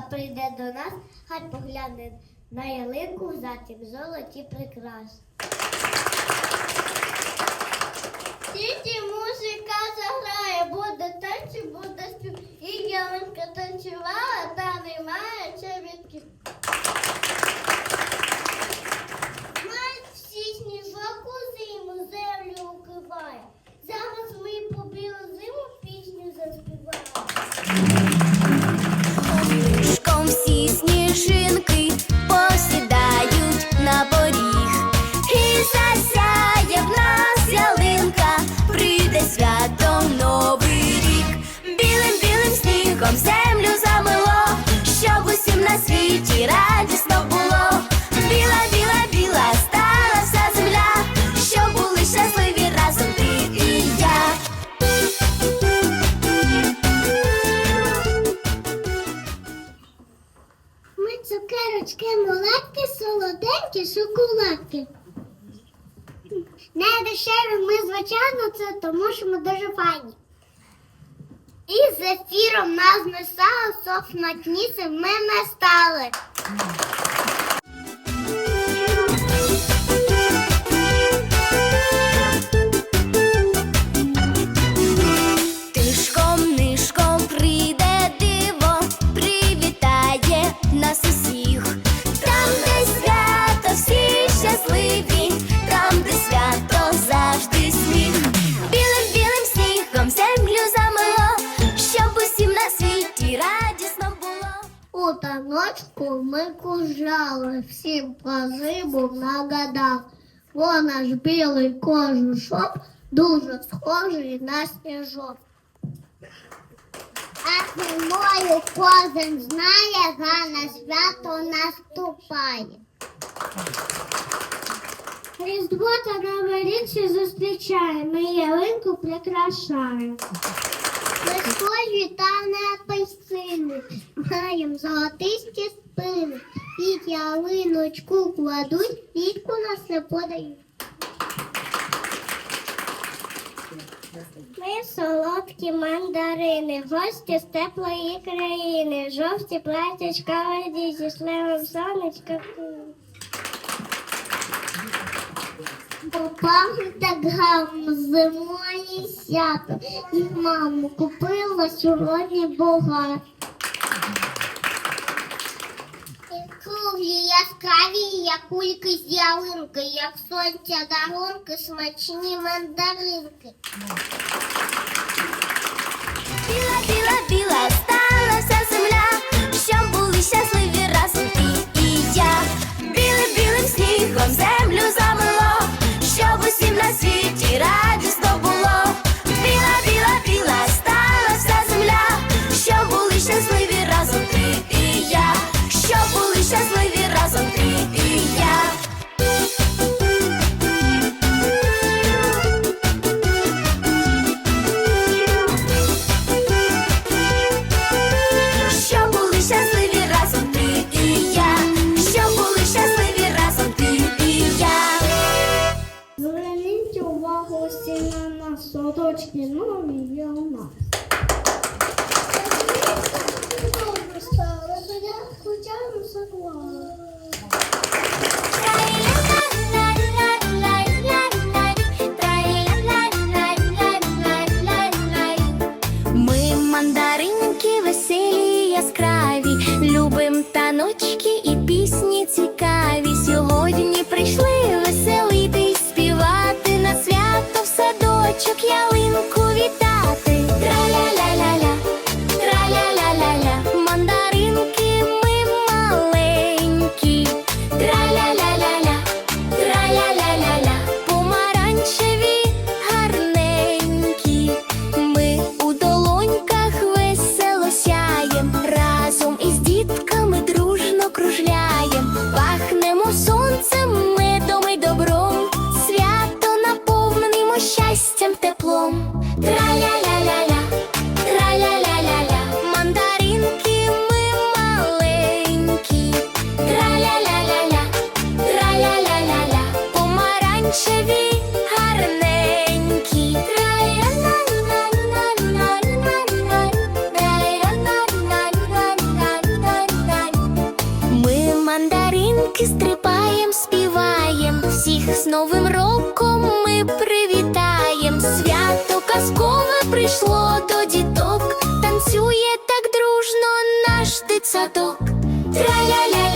прийде до нас, хай погляне на ялинку, взяті в золоті прикрас. Тільки музика заграє, буде танці, буде спів. І ялинка танцювала, та немає чобітків. Мають всі сніжок у зиму землю укриває. Зараз ми побілу зиму пісню заспіваємо. Сніжинки посідають на поріг. І засяє в нас ялинка, прийде святом Не дешеві ми, звичайно, це тому, що ми дуже файні. І з ефіром нас не стало, тніси, ми не стали. У таночку ми кужали, всім про зиму нагадав. Вона ж білий кожушок, дуже схожий на сніжок. А зимою кожен знає, гана свято наступає. Різдво та Новий рік ще зустрічає, ми ялинку прикрашаємо. Ми та не апельсини, маємо золотисті спини, під ялиночку кладуть, рідку нас не подають. Ми солодкі мандарини, гості з теплої країни, жовті платячка леді зі сливом сонечка. Попав так гарно зимою свято, і маму купила сьогодні багато. Круглі яскраві, як кульки з ялинки, як сонця дарунки, смачні мандаринки. Біла, біла, se tirar de на нас, сорочки нові є у нас. Добре стало, то я хоча согласна. Ми мандаринки веселі, яскраві, любим таночки дитячим теплом. Тра-ля-ля-ля-ля, тра-ля-ля-ля-ля, мандаринки ми маленькі, тра-ля-ля-ля-ля, тра-ля-ля-ля-ля, помаранчеві гарненькі. Ми мандаринки стрибаєм, співаєм, всіх з Новим роком ми привітаємо прийшло до діток, танцює так дружно наш дитсадок. Траля-ля-ля